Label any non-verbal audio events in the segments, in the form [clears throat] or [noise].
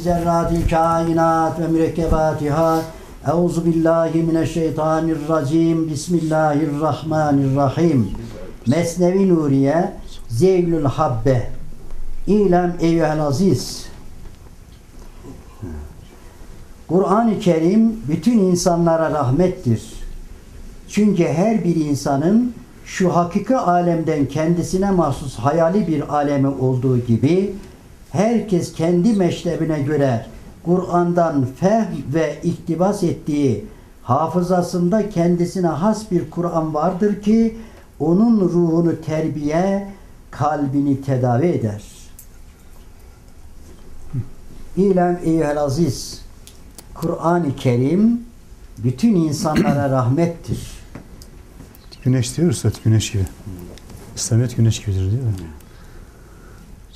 zerratil kainat ve mürekkebatiha. Euzu billahi mineşşeytanirracim. Bismillahirrahmanirrahim. Mesnevi Nuriye Zeylül Habbe İlem eyyühel aziz Kur'an-ı Kerim bütün insanlara rahmettir. Çünkü her bir insanın şu hakiki alemden kendisine mahsus hayali bir alemi olduğu gibi herkes kendi meşrebine göre Kur'an'dan fehm ve iktibas ettiği hafızasında kendisine has bir Kur'an vardır ki onun ruhunu terbiye, kalbini tedavi eder. İlem eyyühel aziz Kur'an-ı Kerim bütün insanlara [clears throat] rahmettir. Güneş diyoruz zaten güneş gibi. İslamiyet güneş gibidir diyor. ya.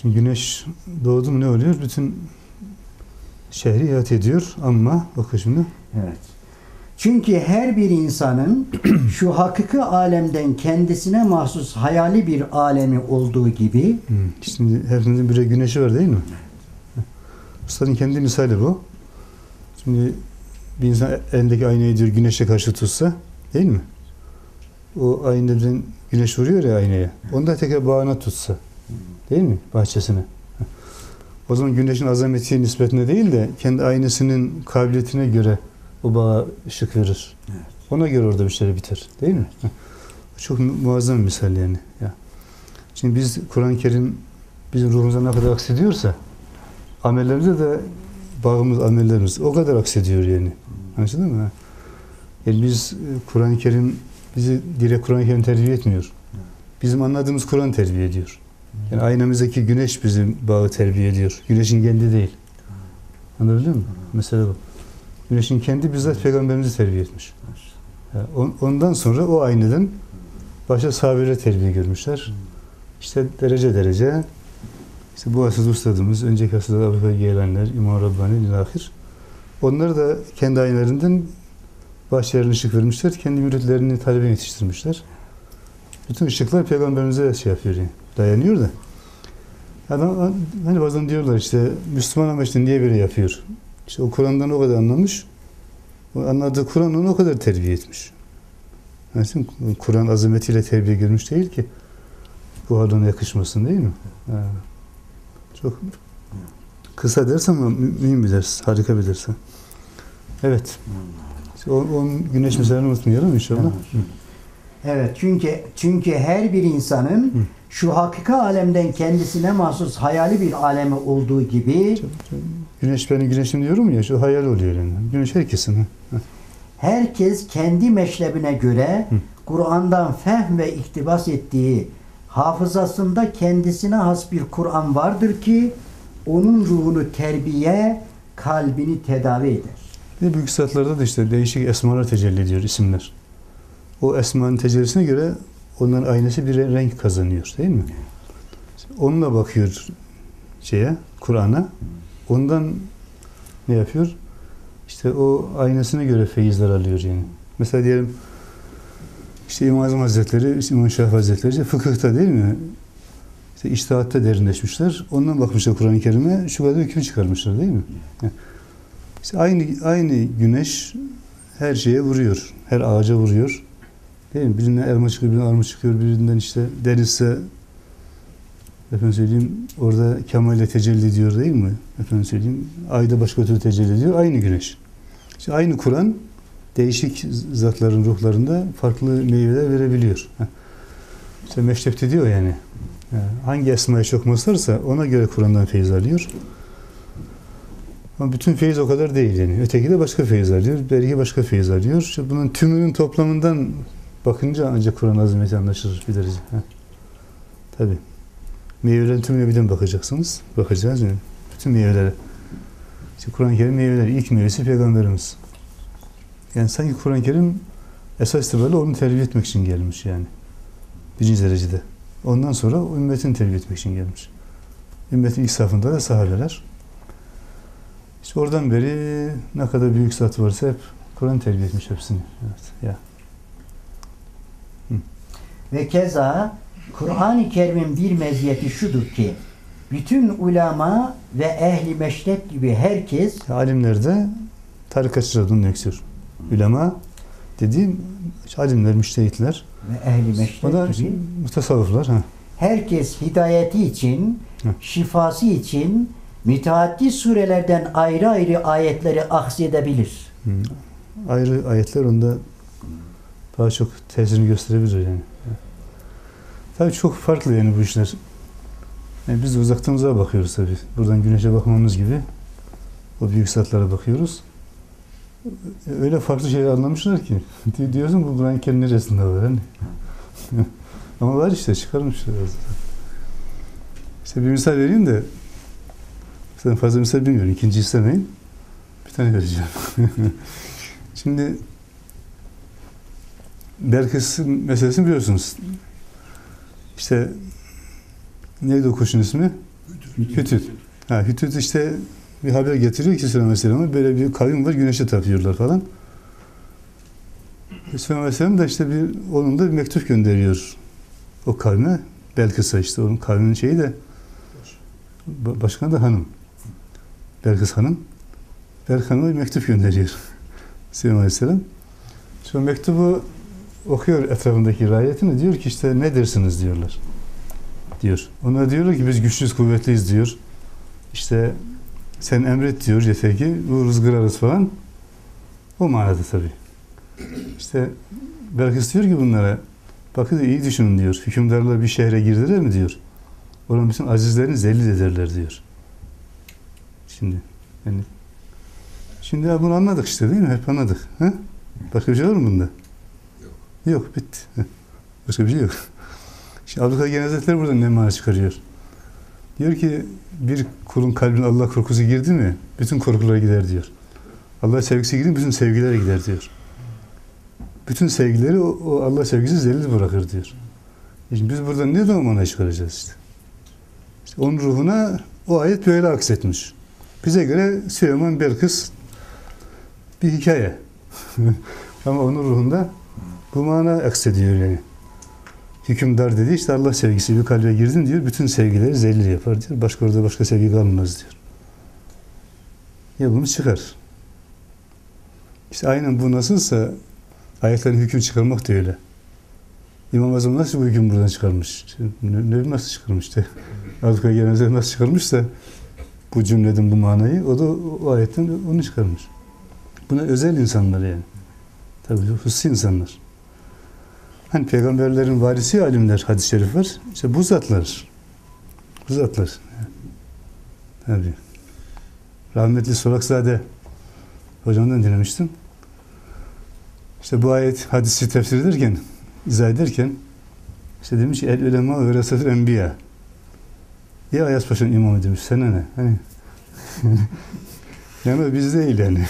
Şimdi güneş doğdu mu ne oluyor? Bütün şehri ihat ediyor ama bakın şimdi Evet. Çünkü her bir insanın [clears throat] şu hakiki alemden kendisine mahsus hayali bir alemi olduğu gibi Hı. Şimdi hepimizin birer güneşi var değil mi? Ustadın kendi misali bu. Şimdi bir insan elindeki aynayı diyor güneşe karşı tutsa değil mi? O aynadan güneş vuruyor ya aynaya. Onu da tekrar bağına tutsa. Değil mi? Bahçesine. O zaman güneşin azameti nispetine değil de kendi aynasının kabiliyetine göre o bağa ışık verir. Evet. Ona göre orada bir şey biter. Değil mi? Çok mu- muazzam bir misal yani. Ya. Şimdi biz Kur'an-ı Kerim bizim ruhumuza ne kadar aksediyorsa amellerimizde de bağımız, amellerimiz o kadar aksediyor yani. Anlaşıldın mı? Yani biz e, Kur'an-ı Kerim bizi direkt Kur'an-ı Kerim terbiye etmiyor. Bizim anladığımız Kur'an terbiye ediyor. Yani aynamızdaki güneş bizim bağı terbiye ediyor. Güneşin kendi değil. Anladın mı? Mesela bu. Güneşin kendi bizzat peygamberimizi terbiye etmiş. Ondan sonra o aynadan başka sahabeler terbiye görmüşler. İşte derece derece işte bu asıl ustadımız, önceki asırda Bakr gelenler, İmam Rabbani, ilahir. Onlar da kendi aynalarından bahçelerine ışık vermişler. Kendi müritlerini talebe yetiştirmişler. Bütün ışıklar peygamberimize şey yapıyor yani, dayanıyor da. Adam, hani bazen diyorlar işte Müslüman ama işte niye böyle yapıyor? İşte o Kur'an'dan o kadar anlamış. O anladığı Kur'an onu o kadar terbiye etmiş. Yani Kur'an azametiyle terbiye görmüş değil ki. Bu halına yakışmasın değil mi? Ha. Çok kısa ders ama mü- mühim bir ders. Harika bir ders. Evet. İşte O, o güneş misalini unutmayalım inşallah. Tamam. Evet çünkü çünkü her bir insanın şu hakiki alemden kendisine mahsus hayali bir alemi olduğu gibi Güneş benim güneşim diyorum ya, şu hayal oluyor yani. Güneş herkesin. herkes kendi meşrebine göre. Kur'an'dan fehm ve iktibas ettiği hafızasında kendisine has bir Kur'an vardır ki onun ruhunu terbiye, kalbini tedavi eder. Bir de büyük zatlarda da işte değişik esmalar tecelli ediyor isimler. O esmanın tecellisine göre onların aynası bir renk kazanıyor değil mi? Onunla bakıyor şeye, Kur'an'a. Ondan ne yapıyor? İşte o aynasına göre feyizler alıyor yani. Mesela diyelim işte İmam Azam Hazretleri, işte İmam Şafii Hazretleri işte fıkıhta değil mi? İşte iştihatta derinleşmişler. Ondan bakmışlar Kur'an-ı Kerim'e şu kadar hüküm çıkarmışlar değil mi? İşte aynı aynı güneş her şeye vuruyor. Her ağaca vuruyor. Değil mi? Birinden elma çıkıyor, birinden armut çıkıyor, birinden işte denizse efendim söyleyeyim orada kemal ile tecelli ediyor değil mi? Efendim söyleyeyim ayda başka türlü tecelli ediyor. Aynı güneş. İşte aynı Kur'an değişik zatların ruhlarında farklı meyveler verebiliyor. Heh. İşte meşrepte diyor yani. Ha, Hangi esmaya çok masarsa ona göre Kur'an'dan feyiz alıyor. Ama bütün feyiz o kadar değil yani. Öteki de başka feyiz alıyor, belki başka feyiz alıyor. İşte bunun tümünün toplamından bakınca ancak Kur'an azimeti anlaşılır bir. Ha. Tabii. Meyvelerin tümüne birden bakacaksınız. Bakacağız yani. Bütün meyvelere. İşte Kur'an-ı Kerim meyveleri. ilk meyvesi Peygamberimiz. Yani sanki Kur'an-ı Kerim esas itibariyle onu terbiye etmek için gelmiş yani. Birinci derecede. Ondan sonra ümmetini terbiye etmek için gelmiş. Ümmetin ilk safında da sahabeler. İşte oradan beri ne kadar büyük zat varsa hep Kur'an terbiye etmiş hepsini. Evet. Ya. Ve keza Kur'an-ı Kerim'in bir meziyeti şudur ki bütün ulema ve ehli meşrep gibi herkes Alimler de tarikatçılar bunu yüksür. Ulema dediğim alimler, müştehitler. ve ehli meşrep gibi mutasavvıflar. Ha. herkes hidayeti için, Hı. şifası için müteaddit surelerden ayrı ayrı ayetleri aksedebilir. Hı. Ayrı ayetler onda daha çok tesirini gösterebilir yani. Tabii çok farklı yani bu işler. Yani biz de uzaktan bakıyoruz tabii. Buradan güneşe bakmamız gibi o büyük zatlara bakıyoruz. Öyle farklı şeyler anlamışlar ki. [laughs] Di- Diyorsun bu Kur'an-ı Kerim neresinde var hani? [laughs] Ama var işte çıkarmışlar. İşte bir misal vereyim de sen fazla misal bilmiyorum. İkinci istemeyin. Bir tane vereceğim. [laughs] Şimdi Belkıs meselesini biliyorsunuz. İşte neydi o kuşun ismi? Hütüt. Ha, Hütüt işte bir haber getiriyor ki Süleyman Aleyhisselam'a böyle bir kavim var güneşe tapıyorlar falan. Süleyman Aleyhisselam da işte bir onun da bir mektup gönderiyor o kavme. Belkıs'a işte onun kavminin şeyi de ba- başkanı da hanım. Belkıs hanım. Belkıs hanıma bir mektup gönderiyor. [laughs] Süleyman Aleyhisselam. Şu mektubu okuyor etrafındaki rayetini diyor ki işte ne dersiniz diyorlar. Diyor. Onlar diyorlar ki biz güçlüyüz, kuvvetliyiz diyor. İşte sen emret diyor yeter ki rızgır arası falan. O manada tabii. İşte Belkıs diyor ki bunlara bakın iyi düşünün diyor. Hükümdarlar bir şehre girdiler mi diyor. Oranın bütün azizlerini zelil ederler diyor. Şimdi yani Şimdi ya bunu anladık işte değil mi? Hep anladık. Ha? Şey var mı bunda? Yok. Bitti. [laughs] Başka bir şey yok. Şimdi Abdülkadir Genel Hazretleri buradan ne mana çıkarıyor? Diyor ki bir kulun kalbine Allah korkusu girdi mi bütün korkulara gider diyor. Allah sevgisi girdi mi bütün sevgilere gider diyor. Bütün sevgileri o, o Allah sevgisi zelil bırakır diyor. E Şimdi biz buradan ne zaman mana çıkaracağız işte? İşte onun ruhuna o ayet böyle aksetmiş. Bize göre Süleyman Belkıs bir hikaye. [laughs] Ama onun ruhunda bu mana aksediyor yani. Hükümdar dedi işte Allah sevgisi bir kalbe girdin diyor. Bütün sevgileri zelil yapar diyor. Başka orada başka sevgi kalmaz diyor. Ya bunu çıkar. İşte aynen bu nasılsa ayetlerin hüküm çıkarmak da öyle. İmam Azam nasıl bu hüküm buradan çıkarmış? Ne, ne nasıl çıkarmış işte. Azıkaya Genelde nasıl çıkarmışsa bu cümleden bu manayı o da o ayetten onu çıkarmış. Buna özel insanlar yani. Tabii hususi insanlar. Hani peygamberlerin varisi alimler hadis-i şerif var. İşte bu zatlar. Bu zatlar. Tabii. Rahmetli Solakzade hocamdan dinlemiştim. İşte bu ayet hadisi tefsir ederken, izah ederken işte demiş ki el ulema öğresetül enbiya. Ya Ayas Paşa'nın imamı demiş. Sana ne? Hani [laughs] yani biz değil yani.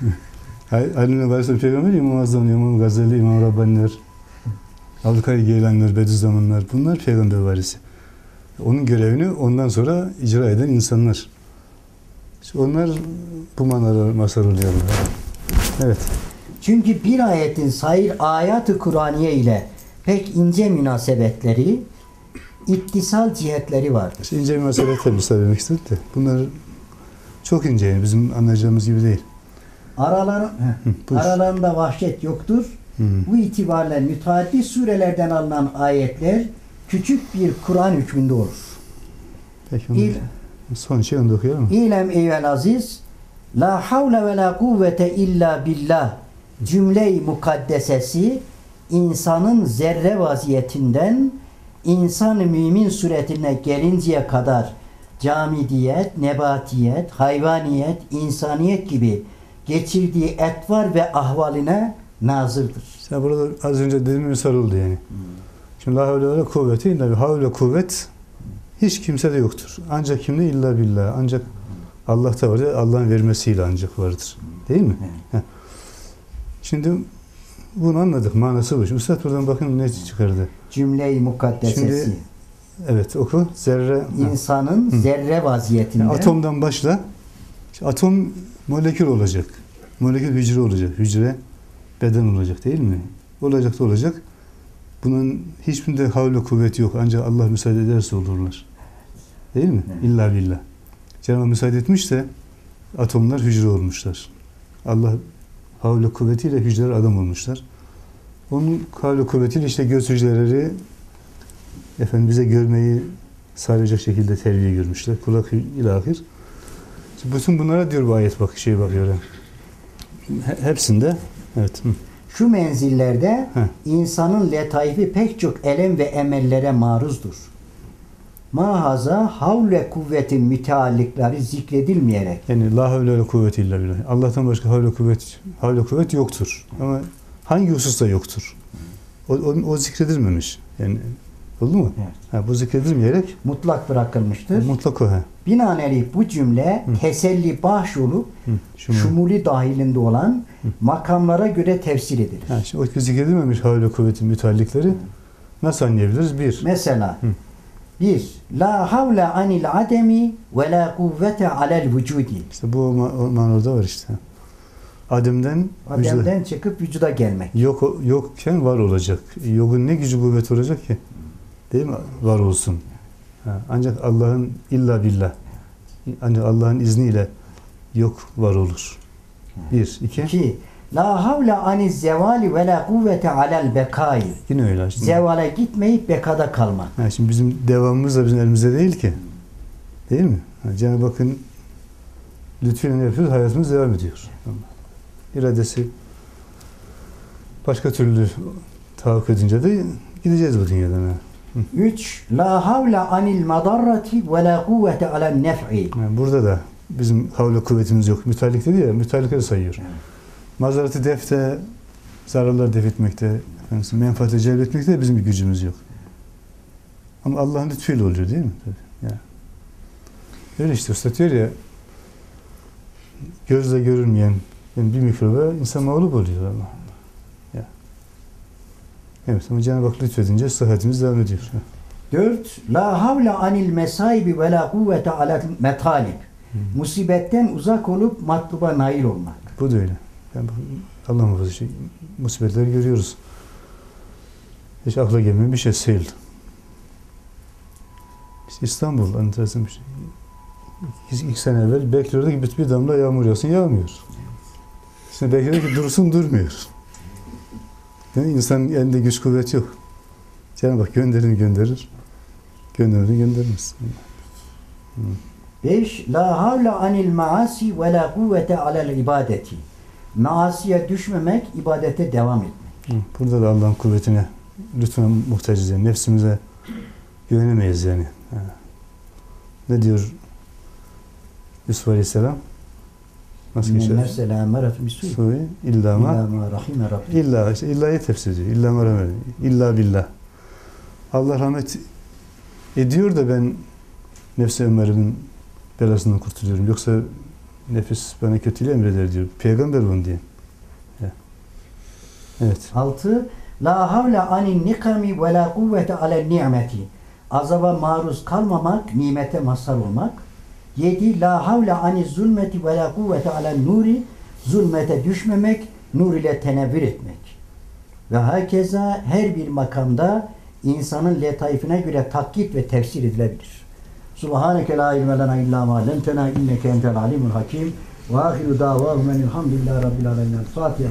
[laughs] Ali Nebi Aleyhisselam Peygamber İmam Azam, İmam Gazali, İmam Rabbaniler, Abdülkadir Geylanlar, Bediüzzamanlar bunlar peygamber varisi. Onun görevini ondan sonra icra eden insanlar. İşte onlar bu manalar masar oluyorlar. Evet. Çünkü bir ayetin sair ayat-ı Kur'aniye ile pek ince münasebetleri, ittisal cihetleri vardır. İşte ince mesele tabii söylemek istedim de. Bunlar çok ince yani bizim anlayacağımız gibi değil. Aralar, heh, buyur. aralarında vahşet yoktur. Hı. Bu itibarla müteaddit surelerden alınan ayetler küçük bir Kur'an hükmünde olur. Peki onu, İl, son şey onu okuyalım? İlem eyvel aziz La havle ve la kuvvete illa billah cümle-i mukaddesesi insanın zerre vaziyetinden insan mümin suretine gelinceye kadar camidiyet, nebatiyet, hayvaniyet, insaniyet gibi geçirdiği etvar ve ahvaline nazırdır. İşte burada az önce dediğim misal oldu yani. Şimdi la havle ve kuvveti illa billah. Havle kuvvet hiç kimsede yoktur. Ancak kimde illa billah. Ancak Allah'ta vardır. Allah'ın vermesiyle ancak vardır. Değil mi? Heh. Şimdi bunu anladık. Manası bu. Şimdi Üstad buradan bakın ne çıkardı. Cümle-i mukaddesesi Şimdi- Evet oku. Zerre. ha. insanın Hı. zerre vaziyetinde Yani atomdan başla. Atom molekül olacak. Molekül hücre olacak. Hücre beden olacak değil mi? Olacak da olacak. Bunun hiçbirinde havle kuvveti yok. Ancak Allah müsaade ederse olurlar. Değil mi? Evet. İlla billah. Cenab-ı müsaade etmiş de atomlar hücre olmuşlar. Allah havle kuvvetiyle hücreler adam olmuşlar. Onun havle kuvvetiyle işte göz hücreleri efendim bize görmeyi sağlayacak şekilde terbiye görmüşler. Kulak ilahir. Şimdi bütün bunlara diyor bu ayet bak şey bakıyor. He- Hepsinde evet. hı. Şu menzillerde Heh. insanın letaifi pek çok elem ve emellere maruzdur. Mahaza havle kuvvetin müteallikleri zikredilmeyerek Yani la havle ve la kuvvete illa billah. Allah'tan başka havle kuvvet havle kuvvet yoktur. Ama hangi hususta yoktur? O, o, o zikredilmemiş. Yani oldu mu? Evet. Ha, bu zikredilmeyerek mutlak bırakılmıştır. mutlak o ha. Binaenaleyh bu cümle Hı. teselli bahş olup Hı, şumuli dahilinde olan Hı. makamlara göre tefsir edilir. Ha, şimdi o zikredilmemiş havle kuvvetin müteallikleri nasıl anlayabiliriz? Bir. Mesela Hı. bir La havle anil ademi ve la kuvvete alel vücudi. İşte bu manada var işte. Adem'den, vücuda- Adem'den çıkıp vücuda gelmek. yok yokken var olacak. Yokun ne gücü kuvvet olacak ki? Değil mi? Var olsun. Ancak Allah'ın illa billah. Ancak Allah'ın izniyle yok var olur. Bir, iki. İki La havle anil zevali ve la kuvvete alel bekai. Yine öyle. Şimdi, Zevale gitmeyip bekada kalmak. ha, şimdi bizim devamımız da bizim elimizde değil ki. Değil mi? Ha, Cenab-ı Hakk'ın lütfuyla yapıyoruz? Hayatımız devam ediyor. İradesi başka türlü tahakkuk edince de gideceğiz bu dünyadan. Ha. 3. La havle anil madarrati ve la kuvvete alel nef'i. Yani burada da bizim havle kuvvetimiz yok. Müteallik dedi ya, müteallikleri sayıyor. Evet. Mazaratı defte, zararlar def etmekte, efendim, menfaati celbetmekte de bizim bir gücümüz yok. Ama Allah'ın lütfuyla oluyor değil mi? Tabii. Ya. Öyle işte usta diyor ya, gözle görülmeyen yani bir mikroba insan mağlup oluyor ama. Evet ama Cenab-ı Hak lütfedince sıhhatimiz devam ediyor. 4. La havle anil mesaibi ve la kuvvete alel metalib. Musibetten uzak olup matluba nail olmak. Bu da öyle. Yani Allah muhafaza şey, musibetleri görüyoruz. Hiç akla gelmeyen bir şey sel. İşte İstanbul enteresan bir şey. İki, iki sene evvel bekliyorduk bir, damla yağmur yağsın yağmıyor. Şimdi bekliyorduk dursun durmuyor. Yani insanın elinde güç kuvvet yok. Cenab-ı Hak gönderir gönderir. Gönderir göndermez. 5. La havle anil maasi ve la kuvvete alel ibadeti. Maasiye düşmemek, ibadete devam etmek. Burada da Allah'ın kuvvetine, lütfuna muhtacız yani. Nefsimize güvenemeyiz yani. Ne diyor Yusuf Aleyhisselam? Nasıl geçer? Merat misu. Suyu illa ma İlla ma rahime Rabbi. illa işte illa'yı tefsir ediyor. İlla ma rahmet. İlla billah. Allah rahmet ediyor da ben nefsi Ömer'imin belasından kurtuluyorum. Yoksa nefis bana kötülüğü emreder diyor. Peygamber bunu diye. Evet. 6. La havle anil nikami ve la kuvvete alel nimeti. Azaba maruz kalmamak, nimete mazhar olmak. 7. La havle anil zulmeti ve la kuvvete alel nuri. Zulmete düşmemek, nur ile tenevvür etmek. Ve herkese her bir makamda insanın letaifine göre takkit ve tefsir edilebilir. Subhaneke la ilme lena illa ma lemtena inneke entel alimul hakim. Ve ahiru davahum enilhamdülillahi rabbil alemin. Fatiha.